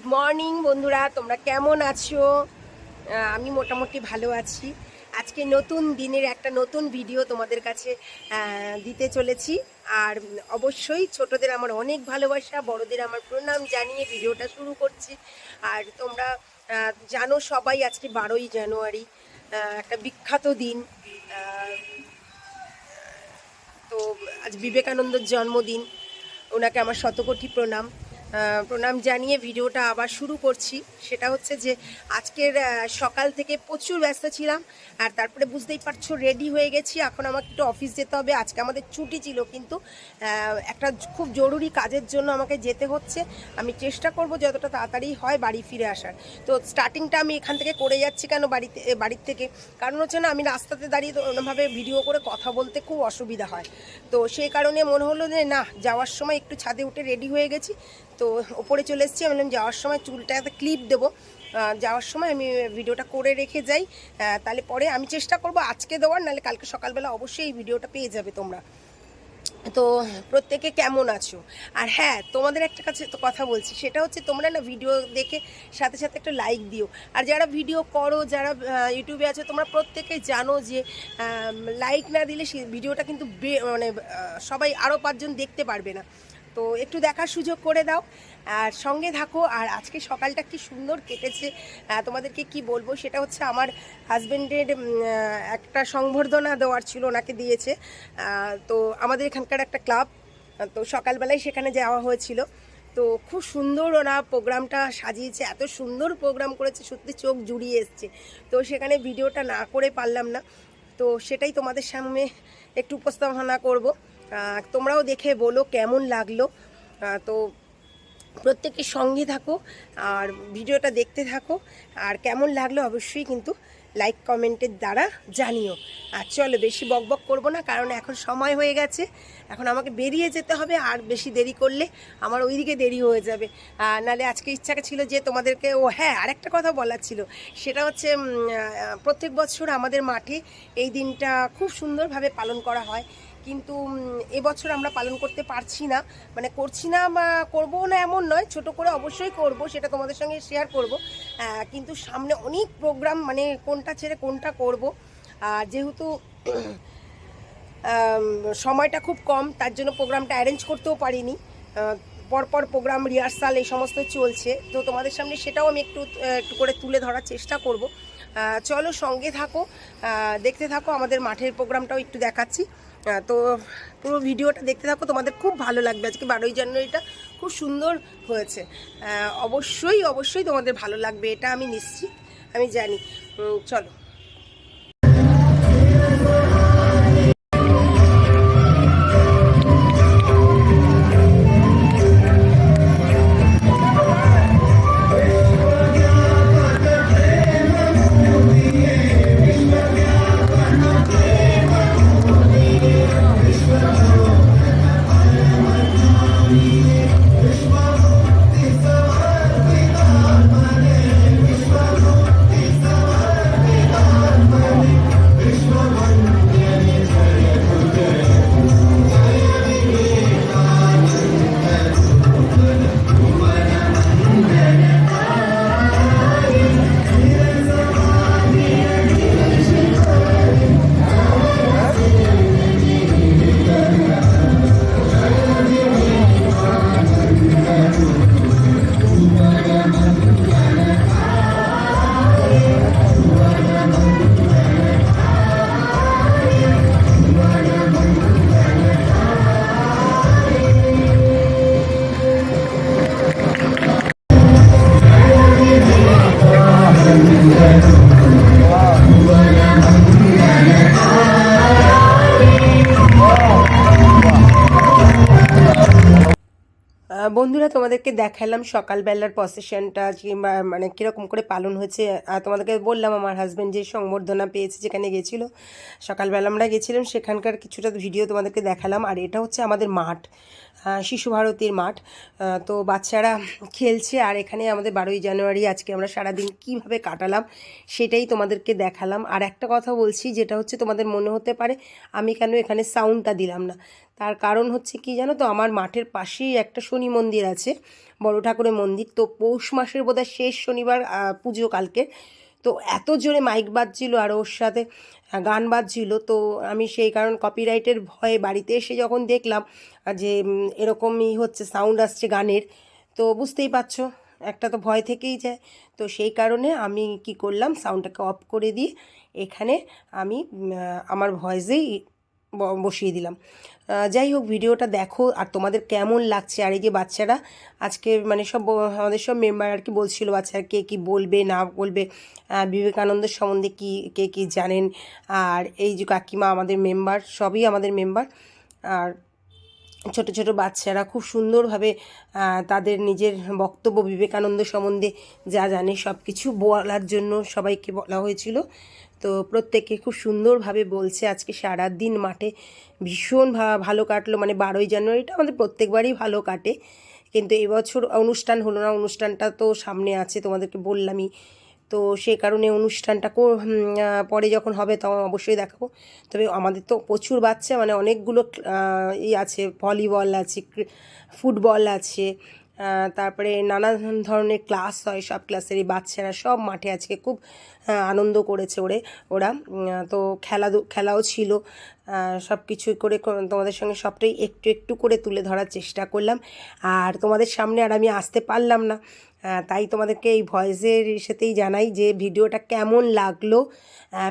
Good morning বন্ধুরা, তোমরা কেমন আছো? আমি মোটামুটি ভালো আছি। আজকে নতুন দিনের একটা নতুন ভিডিও তোমাদের কাছে দিতে চলেছি। আর অবশ্যই ছোটদের আমার অনেক ভালোবাসা, বড়দের আমার প্রণাম জানিয়ে ভিডিওটা শুরু করছি। আর তোমরা জানো সবাই আজকে বারোই জানুয়ারি একটা বিখ্যাত দিন। তো আজ বিবেকানন্দর জন্মদিন। ওনাকে আমার শতকোটি প্রণাম। প্রণাম জানিয়ে ভিডিওটা আবার শুরু করছি। সেটা হচ্ছে যে আজকের সকাল থেকে প্রচুর ব্যস্ত ছিলাম, আর তারপরে বুঝতেই পারছ রেডি হয়ে গেছি। এখন আমাকে একটু অফিস যেতে হবে। আজকে আমাদের ছুটি ছিল, কিন্তু একটা খুব জরুরি কাজের জন্য আমাকে যেতে হচ্ছে। আমি চেষ্টা করব যতটা তাড়াতাড়ি হয় বাড়ি ফিরে আসার। তো স্টার্টিংটা আমি এখান থেকে করে যাচ্ছি কেন বাড়িতে বাড়ির থেকে? কারণ হচ্ছে না, আমি রাস্তাতে দাঁড়িয়ে ওরমভাবে ভিডিও করে কথা বলতে খুব অসুবিধা হয়। তো সেই কারণে মনে হলো যে না, যাওয়ার সময় একটু ছাদে উঠে রেডি হয়ে গেছি। তো ওপরে চলে এসেছি। আমি যাওয়ার সময় চুলটা একটা ক্লিপ দেবো। যাওয়ার সময় আমি ভিডিওটা করে রেখে যাই। তাহলে পরে আমি চেষ্টা করব আজকে দেওয়ার, নাহলে কালকে সকালবেলা অবশ্যই এই ভিডিওটা পেয়ে যাবে তোমরা। তো প্রত্যেকে কেমন আছো? আর হ্যাঁ তোমাদের একটা কাছে তো কথা বলছি, সেটা হচ্ছে তোমরা না ভিডিও দেখে সাথে সাথে একটা লাইক দিও। আর যারা ভিডিও করো, যারা ইউটিউবে আছে, তোমরা প্রত্যেকে জানো যে লাইক না দিলে সে ভিডিওটা কিন্তু মানে সবাই আরও পাঁচজন দেখতে পারবে না। তো একটু দেখার সুযোগ করে দাও। আর সঙ্গে থাকো, আর আজকে সকালটা কি সুন্দর কেটেছে। তোমাদেরকে কি বলব, সেটা হচ্ছে আমার হাজব্যান্ডের একটা সংবর্ধনা দেওয়ার ছিল, ওনাকে দিয়েছে। তো আমাদের এখানকার একটা ক্লাব তো সকালবেলায় সেখানে যাওয়া হয়েছিল। তো খুব সুন্দর ওরা প্রোগ্রামটা সাজিয়েছে, এত সুন্দর প্রোগ্রাম করেছে, সত্যি চোখ জুড়িয়ে এসছে। তো সেখানে ভিডিওটা না করে পারলাম না। তো সেটাই তোমাদের সামনে একটু উপস্থাপনা করব। তোমরাও দেখে বলো কেমন লাগল। তো প্রত্যেকের সঙ্গে থাকো আর ভিডিওটা দেখতে থাকো। আর কেমন লাগল অবশ্যই কিন্তু লাইক কমেন্টের দ্বারা জানিও। আর চলো বেশি বকবক করব না, কারণ এখন সময় হয়ে গেছে। এখন আমাকে বেরিয়ে যেতে হবে, আর বেশি দেরি করলে আমার ওইদিকে দেরি হয়ে যাবে। নালে আজকে ইচ্ছা ছিল যে তোমাদেরকে, ও হ্যাঁ আরেকটা কথা বলার ছিল। সেটা হচ্ছে প্রত্যেক বছর আমাদের মাঠে এই দিনটা খুব সুন্দরভাবে পালন করা হয়। কিন্তু এবছর আমরা পালন করতে পারছি না। মানে করছি না বা করব না এমন নয়, ছোট করে অবশ্যই করব, সেটা তোমাদের সঙ্গে শেয়ার করব। কিন্তু সামনে অনেক প্রোগ্রাম মানে কোনটা ছেড়ে কোনটা করব। আর যেহেতু সময়টা খুব কম, তার জন্য প্রোগ্রামটা অ্যারেঞ্জ করতেও পারিনি। পরপর প্রোগ্রাম রিহার্সাল এই সমস্ত চলছে। তো তোমাদের সামনে সেটাও আমি একটু একটু করে তুলে ধরার চেষ্টা করব। চলো সঙ্গে থাকো। দেখতে থাকো, আমাদের মাঠের প্রোগ্রামটাও একটু দেখাচ্ছি। তো পুরো ভিডিওটা দেখতে থাকো, তোমাদের খুব ভালো লাগবে। আজকে বারোই জানুয়ারিটা খুব সুন্দর হয়েছে। অবশ্যই অবশ্যই তোমাদের ভালো লাগবে, এটা আমি নিশ্চিত, আমি জানি। চলো। বন্ধুরা, তোমাদেরকে দেখালাম সকালবেলার প্রসেশনটা কিংবা মানে কীরকম করে পালন হয়েছে। আর তোমাদেরকে বললাম, আমার হাজব্যান্ড যে সংবর্ধনা পেয়েছে, যেখানে গেছিল, সকালবেলা আমরা গেছিলাম, সেখানকার কিছুটা ভিডিও তোমাদেরকে দেখালাম, আর এটা হচ্ছে আমাদের মাঠ শিশু ভারতীর মাঠ। তো বাচ্চারা খেলছে, আর এখানে আমাদের বারোই জানুয়ারি, আজকে আমরা সারাদিন কীভাবে কাটালাম, সেটাই তোমাদেরকে দেখালাম। আর একটা কথা বলছি, যেটা হচ্ছে তোমাদের মনে হতে পারে, আমি কেন এখানে সাউন্ডটা দিলাম না? তার কারণ হচ্ছে কি জানো তো? আমার মাঠের পাশেই একটা শনি মন্দির আছে। বড় ঠাকুরের মন্দির। তো পৌষ মাসের বোধহয় শেষ শনিবার পুজো কালকে। তো এত জোরে মাইক বাজছিল আর ওর সাথে গান বাজছিল। তো আমি সেই কারণ কপিরাইটের ভয়ে বাড়িতে এসে যখন দেখলাম যে এরকমই হচ্ছে সাউন্ড আসছে গানের, তো বুঝতেই পারছ, একটা তো ভয় থেকেই যায়। তো সেই কারণে আমি কি করলাম সাউন্ডটাকে অফ করে দিয়ে এখানে আমি আমার ভয়েসেই বসিয়ে দিলাম। যাই হোক, ভিডিওটা দেখো আর তোমাদের কেমন লাগছে? আর এই যে বাচ্চারা আজকে মানে সব আমাদের সব মেম্বার আর কি বলছিল বাচ্চারা কে কী বলবে, না বলবে বিবেকানন্দের সম্বন্ধে কি, কে কী জানেন? আর এই যে কাকিমা আমাদের মেম্বার, সবই আমাদের মেম্বার। আর ছোট ছোট বাচ্চারা খুব সুন্দরভাবে তাদের নিজের বক্তব্য বিবেকানন্দ সম্বন্ধে যা জানে সব কিছু বলার জন্য সবাইকে বলা হয়েছিল। তো প্রত্যেকে খুব সুন্দরভাবে বলছে আজকে সারা দিন মাঠে ভীষণ ভালো কাটলো। মানে বারোই জানুয়ারিটা আমাদের প্রত্যেকবারই ভালো কাটে। কিন্তু এবছর অনুষ্ঠান হলো না, অনুষ্ঠানটা তো সামনে আছে তোমাদেরকে বললামই। তো সেই কারণে অনুষ্ঠানটা পরে যখন হবে তখন অবশ্যই দেখাবো। তবে আমাদের তো প্রচুর বাচ্চা মানে অনেকগুলো ই আছে, ভলিবল আছে ফুটবল আছে তারপরে নানা ধরনের ক্লাস হয় সব ক্লাসেরই বাচ্চারা সব মাঠে আজকে খুব আনন্দ করেছে ওরে ওরা। তো খেলা খেলাও ছিল। সব কিছু করে তোমাদের সঙ্গে সবটাই একটু একটু করে তুলে ধরার চেষ্টা করলাম। আর তোমাদের সামনে আর আমি আসতে পারলাম না। তাই তোমাদেরকে এই ভয়েসের সাথেই জানাই যে ভিডিওটা কেমন লাগল। আহ,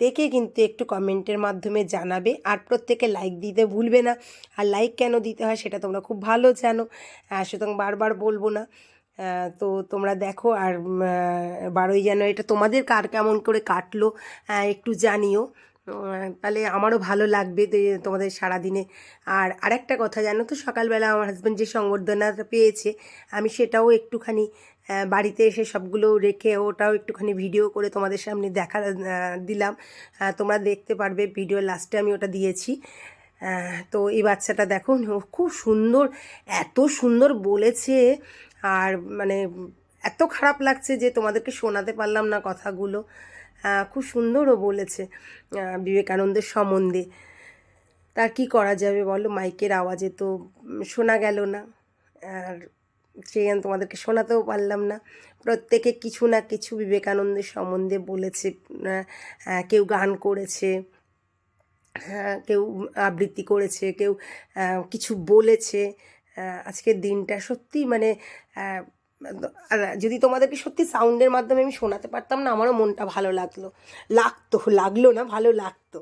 প্রত্যেকে কিন্তু একটু কমেন্টের মাধ্যমে জানাবে আর প্রত্যেকে লাইক দিতে ভুলবে না। আর লাইক কেন দিতে হয় সেটা তোমরা খুব ভালো জানো। সুতরাং বারবার বলব না। তো তোমরা দেখো আর বারোই জানুয়ারিটা তোমাদের কার কেমন করে কাটলো একটু জানিও। তাহলে আমারও ভালো লাগবে তোমাদের সারাদিনে। আর আরেকটা কথা, জানো তো, সকালবেলা আমার হাজব্যান্ড যে সংবর্ধনাটা পেয়েছে, আমি সেটাও একটুখানি বাড়িতে এসে সবগুলো রেখে ওটাও একটুখানি ভিডিও করে তোমাদের সামনে দেখা দিলাম। তোমরা দেখতে পারবে ভিডিও লাস্টে আমি ওটা দিয়েছি। তো এই বাচ্চাটা দেখো খুব সুন্দর, এত সুন্দর বলেছে। আর মানে এত খারাপ লাগছে যে তোমাদেরকে শোনাতে পারলাম না কথাগুলো। খুব সুন্দরও বলেছে বিবেকানন্দের সম্বন্ধে। তার কি করা যাবে বলো? মাইকের আওয়াজে তো শোনা গেল না। আর সেই জন্য তোমাদেরকে শোনাতেও পারলাম না। প্রত্যেকে কিছু না কিছু বিবেকানন্দের সম্বন্ধে বলেছে কেউ গান করেছে হ্যাঁ, কেউ আবৃত্তি করেছে কেউ কিছু বলেছে। আজকের দিনটা সত্যি মানে আর যদি তোমাদেরকে সত্যি সাউন্ডের মাধ্যমে আমি শোনাতে পারতাম না, আমারও মনটা ভালো লাগল। লাগতো, লাগল না, ভালো লাগতো।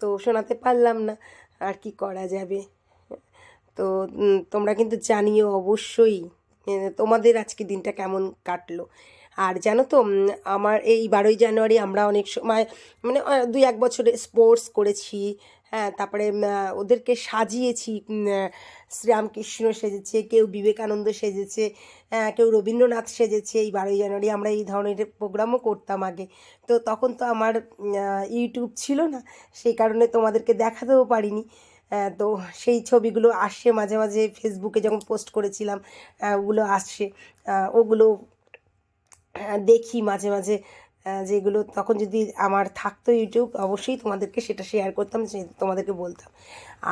তো শোনাতে পারলাম না, আর কি করা যাবে? তো তোমরা কিন্তু জানিও অবশ্যই তোমাদের আজকে দিনটা কেমন কাটলো। আর জানো তো আমার এই বারোই জানুয়ারি আমরা অনেক সময় মানে দুই এক বছরে স্পোর্টস করেছি হ্যাঁ তারপরে ওদেরকে সাজিয়েছি শ্রীরামকৃষ্ণ সেজেছে, কেউ বিবেকানন্দ সেজেছে কেউ রবীন্দ্রনাথ সেজেছে। এই বারোই জানুয়ারি আমরা এই ধরনের প্রোগ্রামও করতাম আগে। তো তখন তো আমার ইউটিউব ছিল না, সেই কারণে তোমাদেরকে দেখাতেও পারিনি। তো সেই ছবিগুলো আসে মাঝে মাঝে ফেসবুকে যখন পোস্ট করেছিলাম ওগুলো আসছে ওগুলো দেখি মাঝে মাঝে। যেগুলো তখন যদি আমার থাকতো ইউটিউব অবশ্যই তোমাদেরকে সেটা শেয়ার করতাম তোমাদেরকে বলতাম।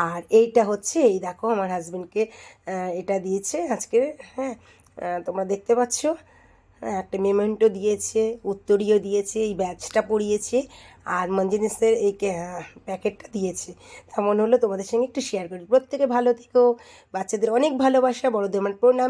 আর এইটা হচ্ছে এই দেখো আমার হাজব্যান্ডকে এটা দিয়েছে আজকে হ্যাঁ তোমরা দেখতে পাচ্ছ হ্যাঁ, একটা মেমেন্টো দিয়েছে উত্তরীয় দিয়েছে এই ব্যাচটা পরিয়েছে আর মঞ্জিনিসের এই প্যাকেটটা দিয়েছে। তা মনে হলো তোমাদের সঙ্গে একটু শেয়ার করি। প্রত্যেকে ভালো থেকো বাচ্চাদের অনেক ভালোবাসা বড়দের আমার প্রণাম।